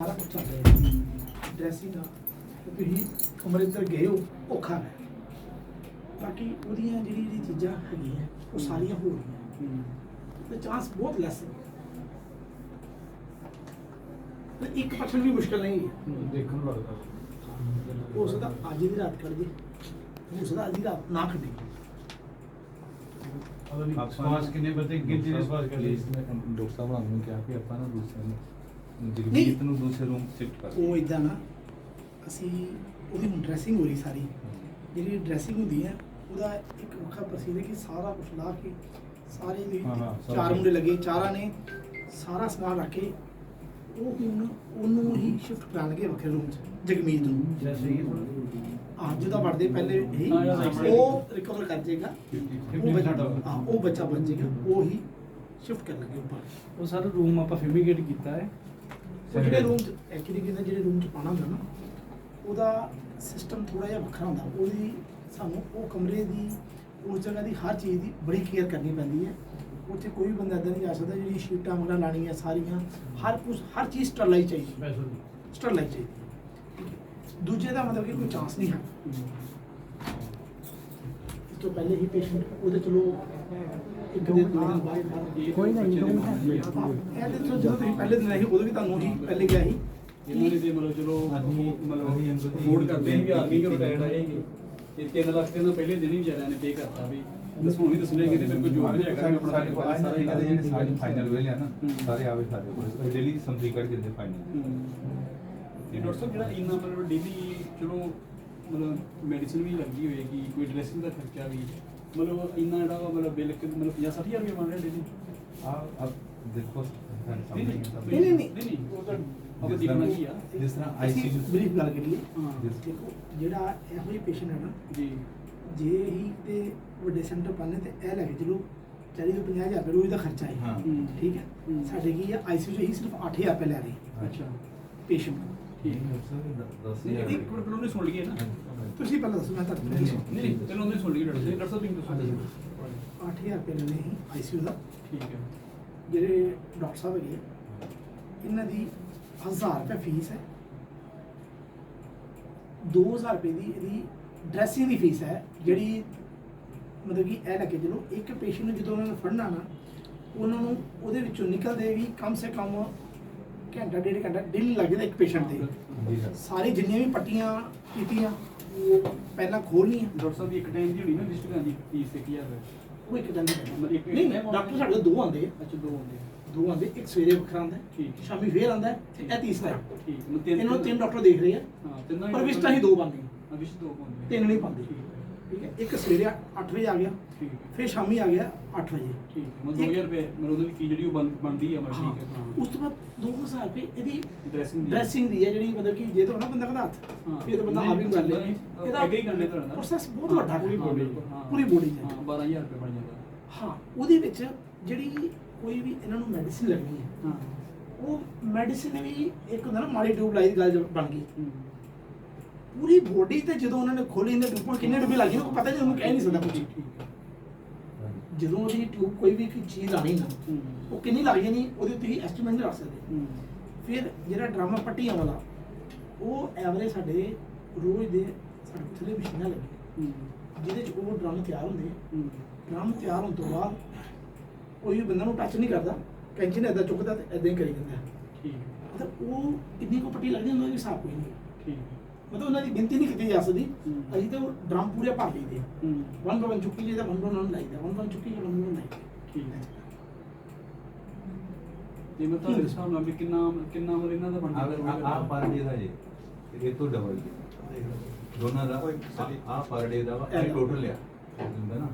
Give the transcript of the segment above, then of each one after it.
ਸਾਰਾ ਕੁਝ ਚੱਲ ਰਿਹਾ ਡਰੈਸਿੰਗ ਆ ਤੇ ਤੁਸੀਂ ਕਮਰੇ ਅੰਦਰ ਗਏ ਹੋ ਔਖਾ ਹੈ। ਬਾਕੀ ਉਹਦੀਆਂ ਜਿਹੜੀ ਜਿਹੜੀ ਚੀਜ਼ਾਂ ਹੈਗੀਆਂ ਉਹ ਸਾਰੀਆਂ ਹੋ ਰਹੀਆਂ। ਤੇ ਚਾਂਸ ਬਹੁਤ ਲੈਸ ਹੈ ਤੇ ਇੱਕ ਪਰਸੈਂਟ ਵੀ ਮੁਸ਼ਕਲ ਨਹੀਂ ਹੈ। ਦੇਖਣ ਨੂੰ ਲੱਗਦਾ। ਹੋ ਸਕਦਾ ਅੱਜ ਦੀ ਰਾਤ ਕੱਢ ਜੇ ਹੋ ਸਕਦਾ ਅੱਜ ਦੀ ਰਾਤ ਨਾ ਕੱਢੇ ਸਵਾਸ ਕਿੰਨੇ ਬੰਦੇ ਗਿਣਤੀ ਦੇ ਸਵਾਸ ਕਰ ਲਈ ਡਾਕਟਰ ਸਾਹਿਬ ਨੇ ਕਿਹਾ ਕਿ ਆਪਾਂ ਨਾ ਦੂਸਰੇ ਨੂੰ ਜਗਜੀਤ ਨੂੰ ਦੂਸਰੇ ਰੂਮ ਸ਼ਿਫਟ ਕਰ ਉਹ ਇਦਾਂ ਨਾ ਅਸੀਂ ਉਹਦੀ ਹੁਣ ਡਰੈਸਿੰਗ ਹੋ ਰਹੀ ਸਾਰੀ। ਜਿਹੜੀ ਡਰੈਸਿੰਗ ਹੁੰਦੀ ਹੈ ਉਹਦਾ ਇੱਕ ਵੱਖਰਾ ਪ੍ਰੋਸੀਜਰ ਕਿ ਸਾਰਾ ਕੁਝ ਲਾ ਕੇ ਸਾਰੇ ਸਭ ਚਾਰ। ਮੁੰਡੇ ਲੱਗੇ ਚਾਰਾਂ ਨੇ ਸਾਰਾ ਸਮਾਨ ਰੱਖ ਕੇ ਉਹ ਹੁਣ ਉਹਨੂੰ ਹੀ ਸ਼ਿਫਟ ਕਰਾਣਗੇ ਵੱਖਰੇ ਰੂਮ 'ਚ ਜਗਮੀਤ ਨੂੰ। ਹਾਂ ਜਿਹਦਾ ਵੜਦੇ ਪਹਿਲੇ ਹੀ। ਉਹ ਰਿਕਵਰ ਕਰ ਜਾਏਗਾ ਉਹ 50% ਬੱਚਾ। ਹਾਂ ਉਹ ਬੱਚਾ ਬਚ ਜਾਏਗਾ ਉਹ ਹੀ ਸ਼ਿਫਟ ਕਰ ਲੱਗੇ ਉੱਪਰ। ਉਹ ਸਾਰਾ ਰੂਮ ਆਪਾਂ ਫਿਮੀਗੇਟ ਕੀਤਾ ਹੈ। ਉਹ ਜਿਹੜੇ ਰੂਮ 'ਚ ਐਕਚੁਅਲੀ ਕਹਿੰਦੇ ਜਿਹੜੇ ਰੂਮ 'ਚ ਪਾਣਾ ਹੁੰਦਾ ਨਾ ਉਹਦਾ ਸਿਸਟਮ ਥੋੜਾ ਜਿਹਾ ਵੱਖਰਾ ਹੁੰਦਾ। ਉਹਦੀ ਸਾਨੂੰ ਉਹ ਕਮਰੇ ਦੀ ਉਸ ਜਗ੍ਹਾ ਦੀ ਹਰ ਚੀਜ਼ ਦੀ ਬੜੀ ਕੇਅਰ ਕਰਨੀ ਪੈਂਦੀ ਹੈ। ਉੱਥੇ ਕੋਈ ਵੀ ਬੰਦਾ ਇਦਾਂ ਨਹੀਂ ਜਾ ਸਕਦਾ ਜਿਹੜੀ ਸ਼ੀਟਾਂ ਵਗੈਰਾ ਲਾਣੀਆਂ ਸਾਰੀਆਂ ਹਰ ਕੁਝ ਹਰ ਚੀਜ਼ ਸਟਰਲਾਈਜ਼ ਚਾਹੀਦੀ ਸਪੈਸ਼ਲ ਸਟਰਲਾਈਜ਼ ਚਾਹੀਦੀ ਹੈ। ਦੂਜੇ ਦਾ ਮਤਲਬ ਕਿ ਕੋਈ ਚਾਂਸ ਨਹੀਂ ਹੈ। ਇਸ ਤੋਂ ਪਹਿਲੇ ਹੀ ਪੇਸ਼ੈਂਟ ਉਹਦੇ ਚਲੋ ਦਿਨ ਦਿਨ ਕੋਈ ਨਾ, ਇਹ ਤਾਂ ਹਾਂ, ਇਹ ਤੇ ਚਲੋ ਜਦੋਂ ਤੁਸੀਂ ਪਹਿਲੇ ਦਿਨ ਆਏ ਸੀ, ਉਦੋਂ ਵੀ ਤੁਹਾਨੂੰ ਹੀ ਪਹਿਲੇ ਗਿਆ ਸੀ ਇਹਨਾਂ ਨੇ ਤੇ ਮਤਲਬ ਚਲੋ ਆਦਮੀ- ਮਤਲਬ ਆਦਮੀ ਅਫੋਰਡ ਕਰਦੇ ਸੀ ਵੀ ਆਰਮੀ ਘਰੋਂ ਰਿਟਾਇਰਡ ਆਏਗੀ ਤੇ 3 ਲੱਖ ਤੇ ਇਹਨਾਂ ਪਹਿਲੇ ਦਿਨ ਹੀ ਵਿਚਾਰਿਆਂ ਨੇ ਪੇ ਕਰਤਾ ਵੀ। ਦੱਸੋ ਵੀ ਦੱਸਣੇ ਕਿ ਮੇਰੇ ਕੋਲ ਜੋ ਵੀ ਹੈਗਾ ਸਾਡੇ ਆਪਣਾ ਸਾਡੇ ਕੋਲ ਨਾ ਇਹਨਾਂ ਦੇ ਜਿਹੜੇ ਸਾਰੇ ਫਾਈਨਲ ਵੇਲੇ ਆ ਨਾ ਹੂੰ। ਸਾਰੇ ਆਵੇ ਸਾਡੇ ਕੋਲ ਡੇਲੀ ਦੀ ਸਮਰੀ ਕੱਢ ਦਿੰਦੇ ਫਾਈਨਲ ਹੂੰ। ਤੇ ਡਾਕਟਰ ਸਾਹਿਬ ਜਿਹੜਾ ਇੰਨਾ ਮਤਲਬ ਡੇਲੀ ਚਲੋ ਮਤਲਬ ਮੈਡੀਸਿਨ ਵੀ ਲੱਗੀ ਹੋਏਗੀ ਕੋਈ ਡਰੈਸਿੰਗ ਦਾ ਖਰਚਾ ਵੀ ਮਤਲਬ ਇੰਨਾ ਜਿਹੜਾ ਵਾ ਮਤਲਬ ਬਿੱਲ ਕਿ- ਮਤਲਬ 50 60000 ਰੁਪਏ ਬਣ ਰਿਹਾ ਡੇਲੀ। ਆ ਅਬ ਦੇਖੋ ਨਹੀਂ ਨਹੀਂ ਨਹੀਂ, ਨਹੀਂ, ਨਹੀਂ। ਨਹੀਂ ਉਹ ਤਾਂ ਜਿਸ ਦੇਖਣਾ ਕੀ ਆ। ਜਿਸ ਤਰ੍ਹਾਂ ਆਈਸੀਯੂ ਬਰੀਫ ਗੱਲ ਕਰੀਏ। ਹਾਂ। ਦੇਖੋ ਜਿਹੜਾ ਇਹੋ ਜਿਹੇ ਪੇਸ਼ੈਂਟ ਹੈ ਨਾ ਜੀ। ਜੇ ਹੀ ਤੇ ਵੱਡੇ ਸੈਂਟਰ ਪਾਣੇ ਤੇ ਇਹ ਲੈ ਕੇ ਚਲੋ 40 ਤੋਂ 50 ਹਜ਼ਾਰ ਰੁਪਏ ਰੋਜ਼ ਦਾ ਖਰਚਾ ਹੈ। ਠੀਕ ਹੈ। ਹੂੰ। ਸਾਡੇ ਕੀ ਆ ਆਈਸੀਯੂ ਚ ਹੀ ਸਿਰਫ 8000 ਰੁਪਏ ਲੈ ਰਹੇ ਅੱਛਾ। ਪੇਸ਼ੈਂਟ ਠੀਕ ਨਹੀਂ, ਹੈ? ਡਾਕਟਰ ਸਾਹਿਬ ਦੱਸ ਨਹੀਂ ਇੱਕ ਮਿੰਟ ਉਹਨੇ ਸੁਣ ਲਈਏ ਨਾ। ਤੁਸੀਂ ਪਹਿਲਾਂ ਦੱਸੋ ਮੈਂ ਨਹੀਂ, ਤੁਹਾਨੂੰ ਨਹੀਂ। ਨਹੀਂ ਚਲੋ ਉਹਨੇ ਸੁਣ ਲਈ ਡਾਕਟਰ ਸਾਹਿਬ। ਡਾਕਟਰ ਸਾਹਿਬ ਤੁਸੀਂ ਦੱਸੋ। 8000 ਰੁਪਏ ਲੈਣੇ ਹੀ ਆਈਸੀਯੂ ਦਾ। ਠੀਕ ਹੈ। ਜਿਹੜੇ ਡਾਕਟਰ ਸਾਹਿਬ ਹੈਗੇ ਇਹਨਾਂ ਦੀ 1000 ਰੁਪਏ ਫੀਸ ਹੈ। 2000 ਰੁਪਏ ਦੀ ਇਹਦੀ ਡਰੈਸਿੰਗ ਦੀ ਫੀਸ ਹੈ ਜਿਹੜੀ ਮਤਲਬ ਕਿ ਇਹ ਲੈ ਕੇ ਚਲੋ ਇੱਕ ਪੇਸ਼ੈਂਟ ਨੂੰ ਜਦੋਂ ਉਹਨਾਂ ਨੇ ਫੜਨਾ ਨਾ ਉਹਨਾਂ ਨੂੰ ਉਹਦੇ ਵਿੱਚੋਂ ਨਿਕਲਦੇ ਵੀ ਕਮ ਸੇ ਕਮ ਘੰਟਾ ਡੇਢ ਘੰਟਾ ਡੇਲੀ ਲੱਗ ਜਾਂਦਾ ਇੱਕ ਪੇਸ਼ੈਂਟ ਤੇ। ਜੀ ਸਰ। ਸਾਰੀ ਜਿੰਨੀਆਂ ਵੀ ਪੱਟੀਆਂ ਕੀਤੀਆਂ ਉਹ ਪਹਿਲਾਂ ਖੋਲਣੀਆਂ ਡਾਕਟਰ ਸਾਹਿਬ ਦੀ ਇੱਕ ਟਾਈਮ ਦੀ ਹੋਣੀ ਨਾ ਲਿਸਟ ਕਰਾਂ ਦੀ ਫੀਸ 1000 ਰੁਪਏ ਉਹ ਇੱਕ ਦਿਨ ਦੀ। ਮਤਲਬ ਇੱਕ- ਨਹੀਂ ਡਾਕਟਰ ਸਾਡੇ ਕੋਲ ਦੋ ਆਉਂਦੇ ਆ। ਅੱਛਾ ਦੋ ਹੁੰਦੇ ਆ। ਦੋ ਆਉਂਦੇ ਇੱਕ ਸਵੇਰੇ ਵੱਖਰਾ ਆਉਂਦਾ ਠੀਕ। ਸ਼ਾਮੀ ਫੇਰ ਆਉਂਦਾ ਤੇ ਇਹ ਤੀਸਰਾ ਹੈ। ਠੀਕ ਇਹਨਾਂ ਨੂੰ ਤਿੰਨ ਡਾਕਟਰ ਦੇਖ ਰਹੇ ਆ। ਹਾਂ ਤਿੰਨਾਂ ਪਰ ਵਿਸ਼ਟਾ ਹੀ ਦੋ ਬਣਦੇ ਹਾਂ ਵਿਸ਼ ਦੋ ਹੁੰਦੇ ਤਿੰਨ ਨਹੀਂ ਪਾਉਂਦੇ ਠੀਕ ਹੈ? ਇੱਕ ਸਵੇਰੇ 8 ਵਜੇ ਆ ਗਿਆ ਠੀਕ ਹੈ। ਫਿਰ ਸ਼ਾਮੀ ਆ ਗਿਆ 8 ਵਜੇ। ਠੀਕ ਇੱਕ- 2000 ਰੁਪਏ ਮਤਲਬ ਉਹਦੀ ਫੀ ਜਿਹੜੀ ਉਹ ਬਣ- ਬਣਦੀ ਆ ਠੀਕ ਹੈ। ਉਸ ਤੋਂ ਬਾਅਦ 2000 ਰੁਪਏ ਇਹਦੀ ਡਰੈਸਿੰਗ ਦੀ। ਡਰੈਸਿੰਗ ਦੀ ਹੈ ਜਿਹੜੀ ਮਤਲਬ ਕਿ ਜੇ ਤਾਂ ਨਾ ਬੰਦਾ ਕਹਿੰਦਾ ਹੱਥ ਹਾਂ। ਫਿਰ ਤਾਂ ਬੰਦਾ ਆਪ ਹੀ ਕਰ ਲੇ ਅੱਗੇ ਹੀ ਕਰਨੇ ਤੁਹਾਡਾ। ਪ੍ਰੋਸੈਸ ਬਹੁਤ ਵੱਡਾ ਪੂਰੀ ਹਾਂ। ਪੂਰੀ ਬੋਡੀ ਹੈ। ਹਾਂ 12000 ਰੁਪਏ ਬਣ ਜਾਂਦਾ। ਹਾਂ ਉਹਦੇ ਵਿੱਚ ਜਿਹੜੀ ਕੋਈ ਵੀ ਇਹਨਾਂ ਨੂੰ ਮੈਡੀਸਿਨ ਲੱਗਣੀ ਹੈ ਹਾਂ। ਉਹ ਮੈਡੀਸਿਨ ਵੀ ਇੱਕ ਹੁੰਦਾ ਨਾ ਮਾੜੀ ਟਿਊਬ ਲਾਈ ਦੀ ਗੱਲ ਬਣ ਗਈ। ਪੂਰੀ ਬੋਡੀ ਤੇ ਜਦੋਂ ਉਹਨਾਂ ਨੇ ਖੋਲੀ ਇਹਦੇ ਟਿਊਬਾਂ ਕਿੰਨੇ ਡੱਬੇ ਲੱਗੇ ਉਹ ਪਤਾ ਨਹੀਂ ਉਹਨੂੰ ਕਹਿ ਨਹੀਂ ਸਕਦਾ ਕੁਝ ਜਦੋਂ ਉਹਦੀ ਟਿਊਬ ਕੋਈ ਵੀ ਕੋਈ ਚੀਜ਼ ਆਣੀ ਨਾ ਉਹ ਕਿੰਨੀ ਲੱਗ ਜਾਣੀ ਉਹਦੇ ਉੱਤੇ ਹੀ ਐਸਟੀਮੇਟ ਨਹੀਂ ਰੱਖ ਸਕਦੇ। ਫਿਰ ਜਿਹੜਾ ਡਰਾਮਾ ਪੱਟੀਆਂ ਵਾਲਾ ਉਹ ਐਵਰੇਜ ਸਾਡੇ ਰੋਜ਼ ਦੇ ਸਾਡੇ ਥੱਲੇ ਮਸ਼ੀਨਾਂ ਲੱਗੀ ਜਿਹਦੇ ਚ ਉਹ ਡਰਮ ਤਿਆਰ ਹੁੰਦੇ ਡਰਮ ਤਿਆਰ ਹੋਣ ਤੋਂ ਬਾਅਦ ਕੋਈ ਬੰਦਾ ਨੂੰ ਟੱਚ ਨਹੀਂ ਕਰਦਾ ਕੈਂਚੀ ਨੇ ਇਦਾਂ ਚੁੱਕਦਾ ਤੇ ਇਦਾਂ ਹੀ ਕਰੀ ਜਾਂਦਾ। ਠੀਕ। ਮਤਲਬ ਉਹ ਕਿੰਨੀ ਕੋ ਪੱਟੀ ਲੱਗਦੀ ਉਹਨਾਂ ਦਾ ਹਿਸਾਬ ਕੋਈ ਨਹੀਂ। ਠੀਕ। ਮਤਲਬ ਉਹਨਾਂ ਦੀ ਗਿਣਤੀ ਨਹੀਂ ਕੀਤੀ ਜਾ ਸਕਦੀ। ਅਸੀਂ ਤਾਂ ਡਰਮ ਪੂਰੇ ਭਰ ਲਈਦੇ ਵਨ ਬਾਈ ਵਨ ਚੁੱਕੀ ਜਿਹਦਾ ਵਨ ਬਾਈ ਵਨ ਲਾਈਦਾ ਵਨ ਬਾਈ ਚੁੱਕੀ ਜਿਹਦਾ ਵਨ ਬਾਈ ਲਾਈਦਾ। ਠੀਕ ਹੈ। ਜੇ ਮੈਂ ਤੁਹਾਡੇ ਹਿਸਾਬ ਨਾਲ ਵੀ ਕਿੰਨਾ ਕਿੰਨਾ ਮਤਲਬ ਇਹਨਾਂ ਦਾ ਬਣਦਾ ਆ ਪਰ ਡੇ ਦਾ ਜੀ। ਇਹ ਤੋਂ ਡਬਲ ਦੋਨਾਂ ਦਾ ਆ ਪਰ ਡੇ ਦਾ ਵਾ ਇਹ ਟੋਟਲ ਆ। ਹੁੰਦਾ ਨਾ।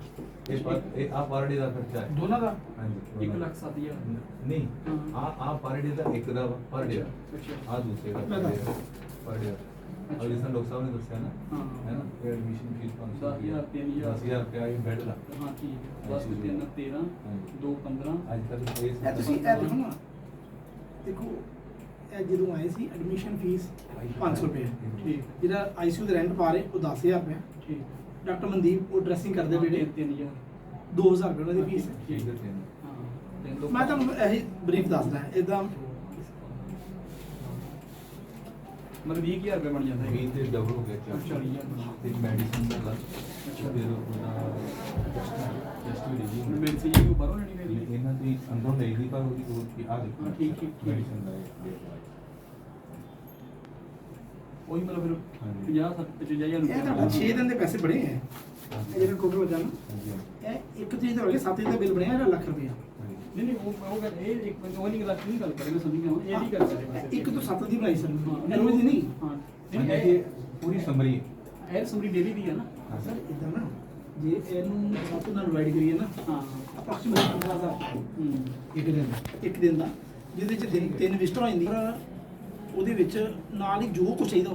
ਇਹ ਪਰ ਇਹ ਆ ਪਰ ਡੇ ਦਾ ਖਰਚਾ ਹੈ। ਦੋਨਾਂ ਦਾ? ਹਾਂਜੀ 1 ਲੱਖ 7000 ਨਹੀਂ। ਆ ਆ ਪਰ ਡੇ ਦਾ ਇੱਕ ਦਾ ਪਰ ਡੇ ਆ ਦੂਸਰੇ ਦਾ। ਪਰ ਡੇ ਤਰ੍ਹਾਂ ਡਾਕਟਰ ਸਾਹਿਬ ਨੇ ਦੱਸਿਆ ਨਾ ਹਾਂ। ਹੈ ਨਾ ਇਹ ਐਡਮਿਸ਼ਨ ਫੀਸ 500 ਦਸ ਹਜ਼ਾਰ, ਤਿੰਨ ਹਜ਼ਾਰ। 10000 ਰੁਪਇਆ ਇਹ ਬੈੱਡ ਦਾ। ਹਾਂ ਠੀਕ ਹੈ। 10 3 13 ਹਾਂਜੀ। 2 15 ਅੱਜ ਕੱਲ੍ਹ ਇਹ ਇਹ ਤੁਸੀਂ ਇਹ ਦੇਖੋ ਨਾ। ਦੇਖੋ ਇਹ ਜਦੋਂ ਆਏ ਸੀ ਐਡਮਿਸ਼ਨ ਫੀਸ 500 ਰੁਪਏ। ਠੀਕ। ਜਿਹੜਾ ਆਈਸੀਯੂ ਦੇ ਰੈਂਟ ਪਾ ਰਹੇ ਉਹ 10000 ਰੁਪਏ। ਠੀਕ। ਡਾਕਟਰ ਮਨਦੀਪ ਉਹ ਡਰੈਸਿੰਗ ਕਰਦੇ ਜਿਹੜੇ 3000 2000 ਰੁਪਏ ਉਹਨਾਂ ਦੀ ਫੀਸ ਹੈ। ਠੀਕ ਹੈ ਤਿੰਨ। ਹਾਂ ਤਿੰਨ ਦੋ ਮੈਂ ਤੁਹਾਨੂੰ ਇਹੀ ਬਰੀਫ ਦੱਸਦਾ। ਇਦਾਂ ਮਤਲਬ 20000 ਰੁਪਏ ਬਣ ਜਾਂਦਾ ਹੈ 20 ਤੇ ਡਬਲ ਹੋ ਗਿਆ ਚਾਰ ਅੱਛਾ, 40,000 ਤੇ ਮੈਡੀਸਨ ਦਾ ਲੱਗ ਅੱਛਾ। ਫਿਰ ਉਹਦਾ ਰਹੀ ਹੁਣ ਮੈਡੀਸਨ ਉਹ ਬਾਹਰੋਂ ਲੈਣੀ ਪੈਂਦੀ ਇਹਨਾਂ ਦੀ ਅੰਦਰੋਂ ਲਈ ਦੀ ਪਰ ਉਹਦੀ ਉਹ ਕੀ ਆ ਦੇਖੋ ਠੀਕ, ਠੀਕ, ਠੀਕ। ਮੈਡੀਸਨ ਦਾ। ਉਹੀ ਮਤਲਬ ਫਿਰ ਹਾਂਜੀ। 50 55000 ਇਹ ਤੁਹਾਡਾ 6 ਦਿਨ ਦੇ ਪੈਸੇ ਬਣੇ ਹੈ ਜਿਹੜੇ ਕੋਲ ਹੋ ਜਾਣਾ ਇਹ ਇੱਕ ਦਾ ਹੋ ਗਿਆ 7 ਤਰੀਕ ਦਾ ਬਿੱਲ ਬਣਿਆ ਇਹਦਾ ਲੱਖ ਹਾਂਜੀ। ਨਹੀਂ ਨਹੀਂ ਉਹ ਉਹ ਗੱਲ ਇਹ ਇੱਕ ਉਹ ਨਹੀਂ ਗੱਲ ਨਹੀਂ ਗੱਲ ਕਰੇ ਮੈਂ ਸਮਝ ਗਿਆ ਇਹ ਨਹੀਂ ਗੱਲ ਕਰੇ ਇਹ ਇੱਕ ਤੋਂ 7 ਦੀ ਬਣਾਈ ਸਰ ਹਾਂ ਐਲਓਏ ਦੀ ਨਹੀਂ। ਹਾਂ। ਨਹੀਂ ਇਹ ਪੂਰੀ ਸਮਰੀ ਇਹ ਸਮਰੀ ਡੇਲੀ ਦੀ ਹੈ ਨਾ। ਸਰ ਇਦਾਂ ਨਾ ਜੇ ਇਹਨੂੰ ਸੱਤ ਨਾਲ ਡਿਵਾਈਡ ਕਰੀਏ ਨਾ ਹਾਂ। ਅਪਰੋਕਸੀਮੇਟ 15000 ਹੂੰ। ਇੱਕ ਦਿਨ ਦਾ। ਇੱਕ ਦਿਨ ਦਾ ਜਿਹਦੇ ਚ ਤਿੰਨ ਵਿਜ਼ਟਰ ਹੋ ਜਾਂਦੀ ਪਰ ਉਹਦੇ ਵਿੱਚ ਨਾਲ ਹੀ ਜੋ ਕੁਝ ਚਾਹੀਦਾ